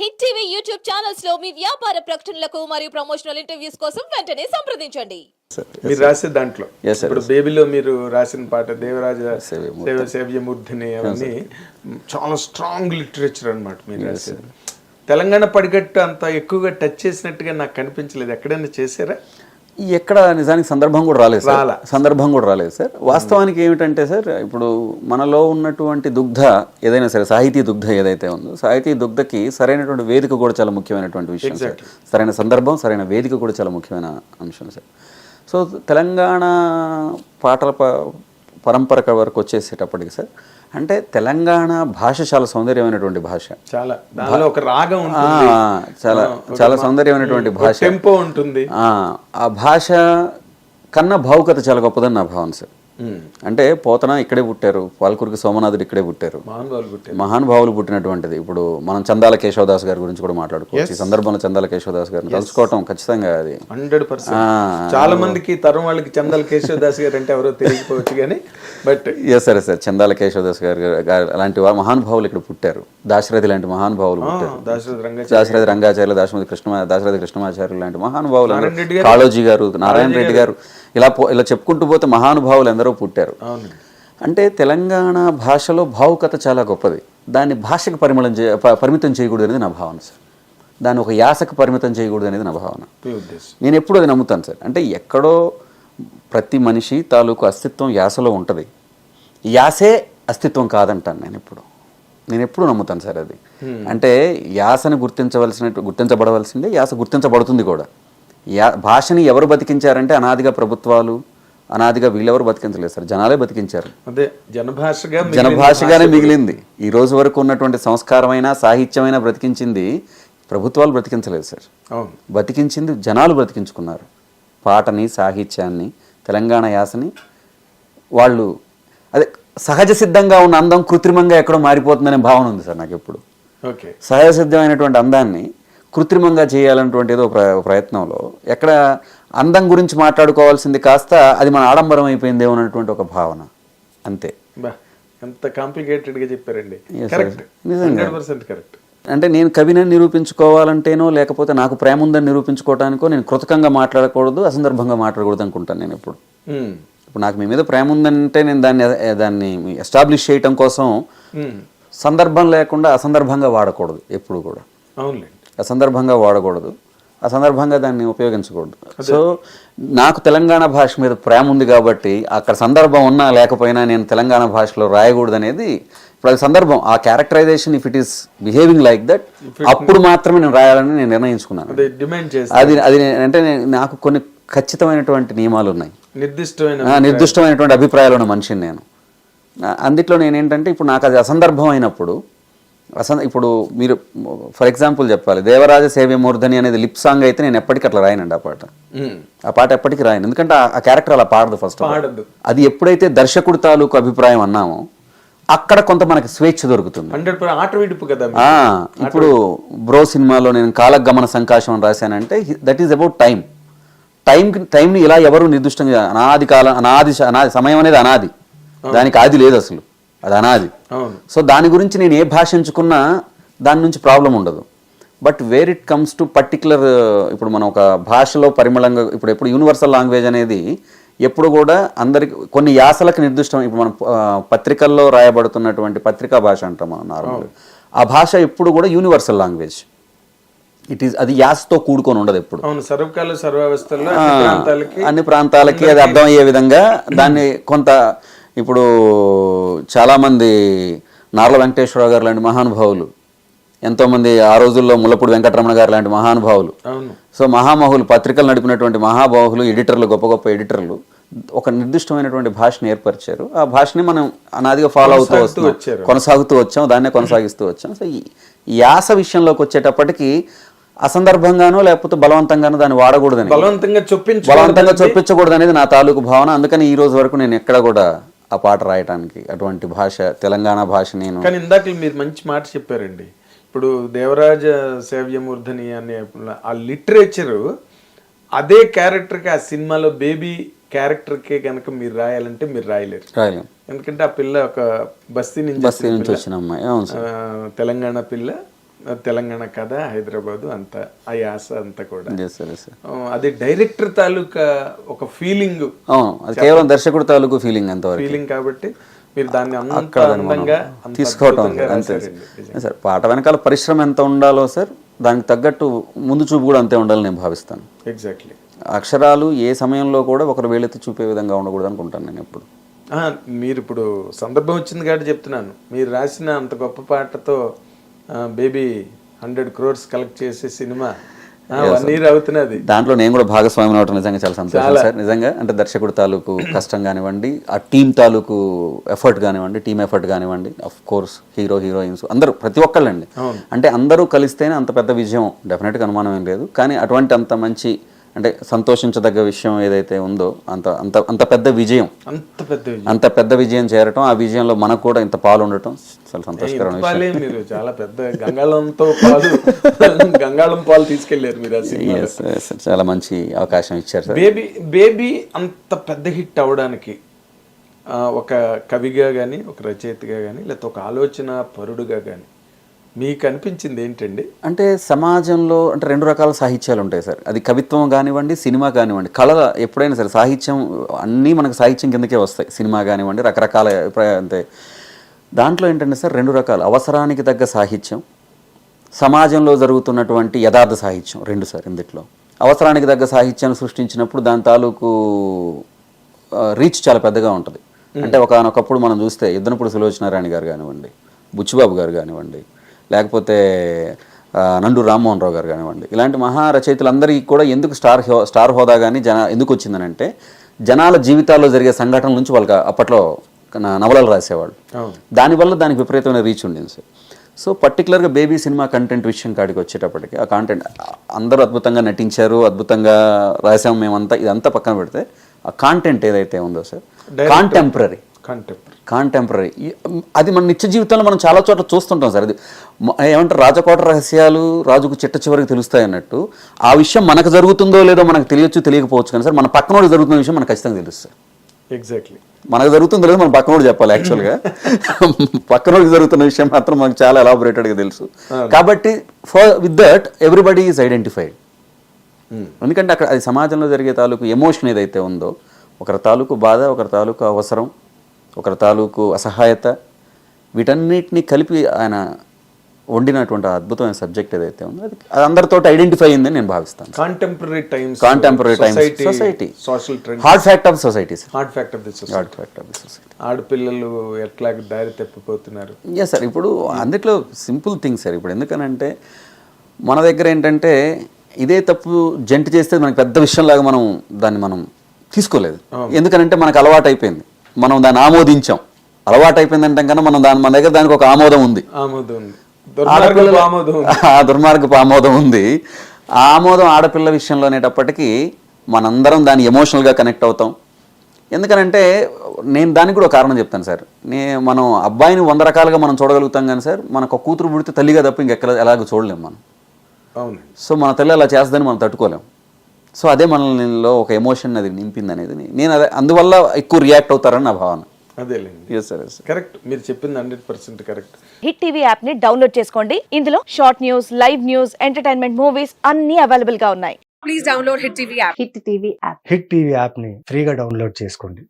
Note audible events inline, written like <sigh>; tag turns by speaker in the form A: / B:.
A: Hit TV YouTube ఛానల్స్లో మీ వ్యాపార ప్రకటనలకు మరియు ప్రమోషనల్ ఇంటర్వ్యూస్ కోసం వెంటనే సంప్రదించండి.
B: మీరు రాసే దాంట్లో. ఇప్పుడు బేబీలో మీరు రాసిన పాట దేవరాజ
C: సేవ్యమూర్తి.
B: సేవ సేవ్యమూర్తిని అవన్నీ చాలా స్ట్రాంగ్ లిటరేచర్ అన్నమాట మీరు రాసేది. తెలంగాణ పడిగట్టు అంత ఎక్కువగా టచ్ చేసినట్టుగా నాకు కనిపించలేదు ఎక్కడైనా చేశారా?
C: ఎక్కడ నిజానికి సందర్భం కూడా రాలేదు సార్. సందర్భం కూడా రాలేదు సార్. వాస్తవానికి ఏమిటంటే సార్ ఇప్పుడు మనలో ఉన్నటువంటి దుగ్ధ ఏదైనా సరే సాహితీ దుగ్ధ ఏదైతే ఉందో సాహితీ దుగ్ధకి సరైనటువంటి వేదిక కూడా చాలా ముఖ్యమైనటువంటి విషయం సార్. సరైన సందర్భం సరైన వేదిక కూడా చాలా ముఖ్యమైన అంశం సార్. సో తెలంగాణ పాటల ప పరంపర వరకు వచ్చేసేటప్పటికి సార్ అంటే తెలంగాణ భాష చాలా సౌందర్యమైనటువంటి భాష.
B: చాలా. దానిలో ఒక రాగం
C: చాలా చాలా సౌందర్యమైనటువంటి భాష.
B: టెంపో ఉంటుంది.
C: ఆ, ఆ భాష కన్నా భావుకత చాలా గొప్పదని నా భావన సార్. అంటే పోతన ఇక్కడే పుట్టారు పాల్కురికి సోమనాథుడు ఇక్కడే పుట్టారు.
B: మహానుభావులు పుట్టారు.
C: మహానుభావులు పుట్టినటువంటిది. ఇప్పుడు మనం చందాల కేశవదాస్ గారి గురించి కూడా మాట్లాడుకోవచ్చు. ఈ సందర్భంలో చందాల కేశవదాస్ గారిని తలుచుకోవటం ఖచ్చితంగా అది.
B: Hundred percent. చాలా మందికి తరం వాళ్ళకి చందల కేశవదాస్ గారు అంటే ఎవరో తెలియకపోవచ్చు కానీ బట్
C: ఎస్ సరే సార్ చందాల కేశవదాస్ గారు గారు అలాంటి మహానుభావులు ఇక్కడ పుట్టారు. దాశరథి లాంటి మహానుభావులు పుట్టారు.
B: దాశరథ రంగ
C: దాశరథి రంగాచార్యులు దాశరథి కృష్ణ దాశరథి కృష్ణమాచార్యులు లాంటి మహానుభావులు. కాళోజీ గారు నారాయణ రెడ్డి గారు. ఇలా ఇలా చెప్పుకుంటూ పోతే మహానుభావులు ఎందరో పుట్టారు. అంటే తెలంగాణ భాషలో భావుకత చాలా గొప్పది. దాన్ని భాషకు పరిమళం చే పరిమితం చేయకూడదు అనేది నా భావన సార్ దాన్ని ఒక యాసకు పరిమితం చేయకూడదు అనేది నా భావన. నేను ఎప్పుడు అది నమ్ముతాను సార్ అంటే ఎక్కడో ప్రతి మనిషి తాలూకు అస్తిత్వం యాసలో ఉంటుంది. యాసే అస్తిత్వం కాదంటాను నేను ఎప్పుడు. నేను ఎప్పుడు నమ్ముతాను సార్ అది. అంటే యాసను గుర్తించవలసిన గుర్తించబడవలసిందే యాస గుర్తించబడుతుంది కూడా. యా భాషని ఎవరు బతికించారంటే అనాదిగా ప్రభుత్వాలు అనాదిగా వీళ్ళెవరు బతికించలేదు సార్. జనాలే బతికించారు.
B: అదే జనభాషగా
C: జనభాషగానే మిగిలింది. ఈ రోజు వరకు ఉన్నటువంటి సంస్కారమైన సాహిత్యమైన బ్రతికించింది ప్రభుత్వాలు బ్రతికించలేదు సార్. బతికించింది జనాలు బ్రతికించుకున్నారు. పాటని సాహిత్యాన్ని తెలంగాణ యాసని వాళ్ళు అదే సహజ సిద్ధంగా ఉన్న అందం కృత్రిమంగా ఎక్కడో మారిపోతుందనే భావన ఉంది సార్ నాకు ఎప్పుడు
B: ఓకే.
C: సహజ సిద్ధమైనటువంటి అందాన్ని కృత్రిమంగా చేయాలన్నటువంటి ఏదో ప్ర ప్రయత్నంలో ఎక్కడ అందం గురించి మాట్లాడుకోవాల్సింది కాస్త అది మన ఆడంబరం అయిపోయిందేమో అన్నటువంటి ఒక భావన. అంతే.
B: ఎంత కాంప్లికేటెడ్గా చెప్పారండి.
C: నిజంగా.
B: కరెక్ట్.
C: అంటే నేను కవిని నిరూపించుకోవాలంటేనో లేకపోతే నాకు ప్రేమ ఉందని నిరూపించుకోవటానికో నేను కృతకంగా మాట్లాడకూడదు అసందర్భంగా మాట్లాడకూడదు అనుకుంటాను నేను ఇప్పుడు ఇప్పుడు నాకు మీ మీద ప్రేమ ఉందంటే నేను దాన్ని దాన్ని ఎస్టాబ్లిష్ చేయటం కోసం సందర్భం లేకుండా అసందర్భంగా వాడకూడదు ఎప్పుడు కూడా. అసందర్భంగా వాడకూడదు అసందర్భంగా దాన్ని ఉపయోగించకూడదు. సో నాకు తెలంగాణ భాష మీద ప్రేమ ఉంది కాబట్టి అక్కడ సందర్భం ఉన్నా లేకపోయినా నేను తెలంగాణ భాషలో రాయకూడదు అనేది ఇప్పుడు అది సందర్భం. ఆ characterization if it is behaving like that అప్పుడు మాత్రమే నేను రాయాలని నేను నిర్ణయించుకున్నాను.
B: అదే
C: అది అంటే నాకు కొన్ని ఖచ్చితమైనటువంటి నియమాలు ఉన్నాయి
B: నిర్దిష్టమైన
C: నిర్దిష్టమైనటువంటి అభిప్రాయాలు ఉన్న మనిషిని నేను. అందుట్లో నేనేంటంటే ఇప్పుడు నాకు అది అసందర్భం అయినప్పుడు అసంద ఇప్పుడు మీరు ఫర్ ఎగ్జాంపుల్ చెప్పాలి దేవరాజ సేవ్య మూర్ధని అనేది లిప్ సాంగ్ అయితే నేను ఎప్పటికీ అట్లా రాయనండి ఆ పాట. ఆ పాట ఎప్పటికీ రాయను. ఎందుకంటే ఆ- క్యారెక్టర్ అలా పాడదు ఫస్ట్. అది ఎప్పుడైతే దర్శకుడు తాలూకు అభిప్రాయం అన్నామో అక్కడ కొంత మనకి స్వేచ్ఛ దొరుకుతుంది.
B: హండ్రెడ్ కదా
C: ఇప్పుడు బ్రో సినిమాలో నేను కాలగమన సంకాశం అని రాశానంటే that is about time time టైంని ఇలా ఎవరు నిర్దిష్టంగా అనాది కాలం అనాది అనాది సమయం అనేది అనాది. దానికి ఆది లేదు అసలు. అది అనాది. సో దాని గురించి నేను ఏ భాష ఎంచుకున్నా దాని నుంచి ప్రాబ్లం ఉండదు. But where it comes to particular ఇప్పుడు మనం ఒక భాషలో పరిమళంగా ఇప్పుడు ఎప్పుడు యూనివర్సల్ లాంగ్వేజ్ అనేది ఎప్పుడు కూడా అందరికి కొన్ని యాసలకు నిర్దిష్టం. ఇప్పుడు మనం పత్రికల్లో రాయబడుతున్నటువంటి పత్రికా భాష అంటాం మనం నార్మల్. ఆ భాష ఎప్పుడు కూడా యూనివర్సల్ లాంగ్వేజ్. ఇట్ ఈస్ అది యాసతో కూడుకొని ఉండదు ఎప్పుడు.
B: అవును సర్వకాల సర్వావస్థల్లో అన్ని ప్రాంతాలకి
C: అన్ని ప్రాంతాలకి అది అర్థమయ్యే విధంగా దాన్ని కొంత ఇప్పుడు చాలామంది నార్ల వెంకటేశ్వరరావు గారు లాంటి మహానుభావులు ఎంతోమంది ఆ రోజుల్లో ముల్లపూడి వెంకటరమణ గారు లాంటి మహానుభావులు. సో మహామహులు పత్రికలు నడిపినటువంటి మహాబాహులు ఎడిటర్లు గొప్ప గొప్ప ఎడిటర్లు ఒక నిర్దిష్టమైనటువంటి భాషను ఏర్పరిచారు. ఆ భాషని మనం అనాదిగా ఫాలో అవుతూ వస్తున్నాం. కొనసాగుతూ వచ్చాం దాన్నే కొనసాగిస్తూ వచ్చాం. సో ఈ ఈ యాస విషయంలోకి వచ్చేటప్పటికి అసందర్భంగానో లేకపోతే బలవంతంగానో దాన్ని వాడకూడదని.
B: బలవంతంగా చొప్పించు
C: బలవంతంగా చొప్పించకూడదు అనేది నా తాలూకు భావన. అందుకని ఈ రోజు వరకు నేను ఎక్కడ కూడా ఆ పాట రాయటానికి అటువంటి భాష తెలంగాణ భాష నేను
B: కానీ ఇందాక మీరు మంచి మాట చెప్పారండి. ఇప్పుడు దేవరాజ సేవ్యమూర్ధని అనే ఆ లిటరేచర్ అదే క్యారెక్టర్కి ఆ సినిమాలో బేబీ క్యారెక్టర్కే కనుక మీరు రాయాలంటే మీరు రాయలేరు.
C: రాయలేం.
B: ఎందుకంటే ఆ పిల్ల ఒక బస్తీ నుంచి
C: బస్తీ నుంచి వచ్చిన అమ్మాయి.
B: తెలంగాణ పిల్ల తెలంగాణ కథ హైదరాబాదు అంతా ఆ యాస అంతా కూడా. అది డైరెక్టర్ తాలూకా ఒక ఫీలింగ్.
C: అవును. కేవలం దర్శకుడు తాలూకు ఫీలింగ్ అంతవరకు.
B: ఫీలింగ్ కాబట్టి మీరు దాన్ని అందంగా
C: తీసుకోవటం అంతే. సార్ పాట వెనకాల పరిశ్రమ ఎంత ఉండాలో సార్ దానికి తగ్గట్టు ముందు చూపు కూడా అంతే ఉండాలని నేను భావిస్తాను.
B: ఎగ్జాక్ట్లీ
C: అక్షరాలు ఏ సమయంలో కూడా ఒకరు వేలెత్తి చూపే విధంగా ఉండకూడదు అనుకుంటాను నేను ఎప్పుడు.
B: మీరు ఇప్పుడు సందర్భం వచ్చింది కాబట్టి చెప్తున్నాను. మీరు రాసిన అంత గొప్ప పాటతో బేబీ హండ్రెడ్ క్రోర్స్ కలెక్ట్ చేసే సినిమా అవుతున్నది.
C: దాంట్లో నేను కూడా భాగస్వామి అవటం నిజంగా చాలా సంతోషం సార్. నిజంగా అంటే దర్శకుడు తాలూకు కష్టం కానివ్వండి ఆ టీం తాలూకు ఎఫర్ట్ కానివ్వండి టీం ఎఫర్ట్ కానివ్వండి అఫ్ కోర్స్ హీరో హీరోయిన్స్ అందరూ ప్రతి ఒక్కళ్ళండి. అంటే అందరూ కలిస్తేనే అంత పెద్ద విజయం డెఫినెట్గా అనుమానం ఏం లేదు. కానీ అటువంటి అంత మంచి అంటే సంతోషించదగ్గ విషయం ఏదైతే ఉందో అంత అంత అంత పెద్ద విజయం.
B: అంత పెద్ద
C: అంత పెద్ద విజయం చేరటం ఆ విజయంలో మనకు కూడా ఇంత పాలు ఉండటం చాలా సంతోషకరమైన విషయం.
B: మీరు చాలా పెద్ద గంగాళంతో పాలు <laughs> గంగాళం పాలు తీసుకెళ్ళారు మీరు
C: చాలా మంచి అవకాశం ఇచ్చారు
B: బేబీ బేబీ అంత పెద్ద హిట్ అవ్వడానికి ఆ, ఒక కవిగా కానీ ఒక రచయితగా కానీ లేకపోతే ఒక ఆలోచన పరుడుగా కానీ మీకు అనిపించింది ఏంటండి?
C: అంటే సమాజంలో అంటే రెండు రకాల సాహిత్యాలు ఉంటాయి సార్. అది కవిత్వం కానివ్వండి సినిమా కానివ్వండి. కళ ఎప్పుడైనా సరే సాహిత్యం అన్నీ మనకు సాహిత్యం కిందకే వస్తాయి. సినిమా కానివ్వండి రకరకాల అంతే. దాంట్లో ఏంటంటే సార్ రెండు రకాలు. అవసరానికి తగ్గ సాహిత్యం సమాజంలో జరుగుతున్నటువంటి యథార్థ సాహిత్యం రెండు సార్ ఇందుట్లో. అవసరానికి తగ్గ సాహిత్యాన్ని సృష్టించినప్పుడు దాని తాలూకు రీచ్ చాలా పెద్దగా ఉంటుంది. అంటే ఒకనొకప్పుడు మనం చూస్తే యుద్ధనప్పుడు సులోచనారాయణ గారు కానివ్వండి బుచ్చిబాబు గారు కానివ్వండి లేకపోతే నండు రామ్మోహన్ రావు గారు కానివ్వండి. ఇలాంటి మహా రచయితలందరికీ కూడా ఎందుకు స్టార్ హో స్టార్ హోదా కానీ జన ఎందుకు వచ్చిందనంటే జనాల జీవితాల్లో జరిగే సంఘటనల నుంచి వాళ్ళకి అప్పట్లో నవలలు రాసేవాళ్ళు. దానివల్ల దానికి విపరీతమైన రీచ్ ఉండింది సార్. సో పర్టికులర్గా బేబీ సినిమా కంటెంట్ విషయం కాడికి వచ్చేటప్పటికి ఆ కాంటెంట్ అందరూ అద్భుతంగా నటించారు అద్భుతంగా రాసాం మేమంతా ఇదంతా పక్కన పెడితే ఆ కాంటెంట్ ఏదైతే ఉందో సార్ కాంటెంపరీ
B: కంటెంపరీ
C: కాంటెంపరీ అది మన నిత్య జీవితంలో మనం చాలా చోట్ల చూస్తుంటాం సార్. అది ఏమంటారు రాజకోట రహస్యాలు రాజుకు చిట్ట చివరికి తెలుస్తాయి అన్నట్టు. ఆ విషయం మనకు జరుగుతుందో లేదో మనకు తెలియచ్చు తెలియకపోవచ్చు కానీ సార్ మన పక్కనోడు జరుగుతున్న విషయం మనకు ఖచ్చితంగా తెలుస్తుంది
B: ఎగ్జాక్ట్లీ
C: మనకు జరుగుతుందో లేదో మన పక్కనోడు చెప్పాలి యాక్చువల్గా <laughs> పక్కనోడికి జరుగుతున్న విషయం మాత్రం మనకు చాలా ఎలాబొరేటెడ్గా తెలుసు. కాబట్టి for with that everybody is identified ఎందుకంటే అక్కడ అది సమాజంలో జరిగే తాలూకు ఎమోషన్ ఏదైతే ఉందో ఒకరి తాలూకు బాధ ఒకరి తాలూకు అవసరం ఒకరి తాలూకు అసహాయత వీటన్నిటిని కలిపి ఆయన వండినటువంటి అద్భుతమైన సబ్జెక్ట్ ఏదైతే ఉందో అది అది అందరితో ఐడెంటిఫై అయిందని నేను భావిస్తాను.
B: Contemporary times
C: contemporary times
B: society social trend
C: hard fact of society
B: hard fact of the society
C: hard fact of society
B: ఆడపిల్లలు ఎట్లా దారి తప్పిపోతున్నారు?
C: ఎస్ సార్ ఇప్పుడు అందుట్లో సింపుల్ థింగ్ సార్ ఇప్పుడు ఎందుకనంటే మన దగ్గర ఏంటంటే ఇదే తప్పు జంట చేస్తే మనకి పెద్ద విషయంలాగా మనం దాన్ని మనం తీసుకోలేదు. ఎందుకనంటే మనకు అలవాటు అయిపోయింది మనం దాన్ని ఆమోదించాం. అలవాటు అయిపోయింది అంటే కన్నా మనం దాని మన దగ్గర దానికి ఒక ఆమోదం ఉంది.
B: దుర్మార్గపు ఆమోదం ఉంది.
C: ఆ దుర్మార్గపు ఆమోదం ఉంది. ఆ ఆమోదం ఆడపిల్ల విషయంలో అనేటప్పటికీ మనందరం దాన్ని ఎమోషనల్గా కనెక్ట్ అవుతాం. ఎందుకనంటే నేను దానికి కూడా ఒక కారణం చెప్తాను సార్. నే మనం అబ్బాయిని వంద రకాలుగా మనం చూడగలుగుతాం కానీ సార్ మనకు కూతురు పుడితే తల్లిగా తప్ప ఇంకెక్కడ ఎలాగో చూడలేం మనం.
B: అవును
C: సో మన తల్లి అలా చేస్తుందని మనం తట్టుకోలేం. సో అదే మనలో ఒక ఎమోషన్ అది నింపింది అనేది నేను అదే అందువల్ల ఎక్కువ రియాక్ట్ అవుతారని నా భావన.
B: అదేలేండి.
C: ఎస్ సార్
B: కరెక్ట్ మీరు చెప్పింది hundred percent correct
D: hit TV యాప్ని డౌన్లోడ్ చేసుకోండి. ఇందులో short news live news entertainment movies అన్ని అవైలబుల్గా ఉన్నాయి.
E: Please download Hit TV app.
D: Hit TV app
F: hit TV యాప్ని ఫ్రీగా డౌన్లోడ్ చేసుకోండి.